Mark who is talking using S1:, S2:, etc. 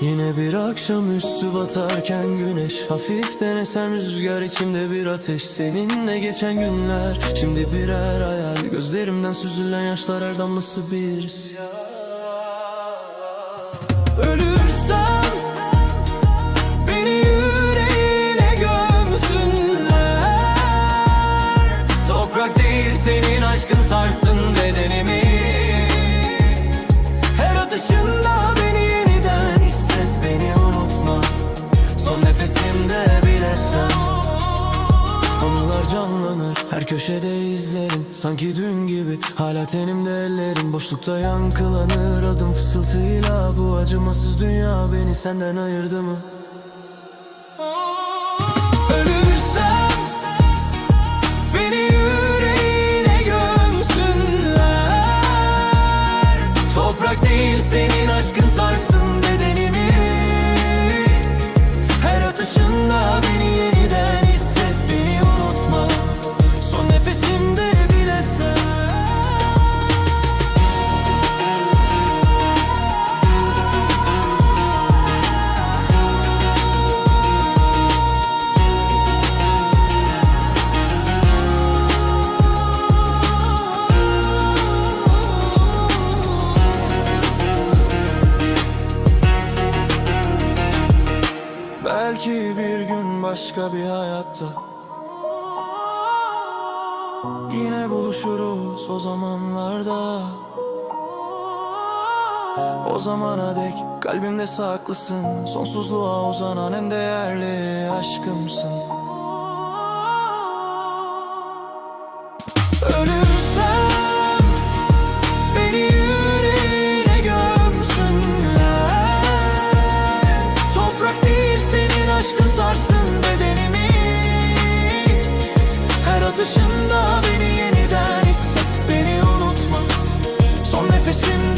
S1: Yine bir akşam üstü batarken güneş. Hafiften esen rüzgar içimde bir ateş. Seninle geçen günler Şimdi birer hayal. Gözlerimden süzülen yaşlar her damlası bir isyan. Anılar canlanır. Her köşede izlerim. Sanki dün gibi. Hala tenimde ellerim. Boşlukta yankılanır. Adım fısıltıyla Bu acımasız dünya beni senden ayırdı mı? Belki bir gün başka bir hayatta Yine buluşuruz o zamanlarda. O zamana dek kalbimde saklısın Sonsuzluğa uzanan en değerli aşkımsın dışında beni yeniden hisset Beni unutma. Son nefesim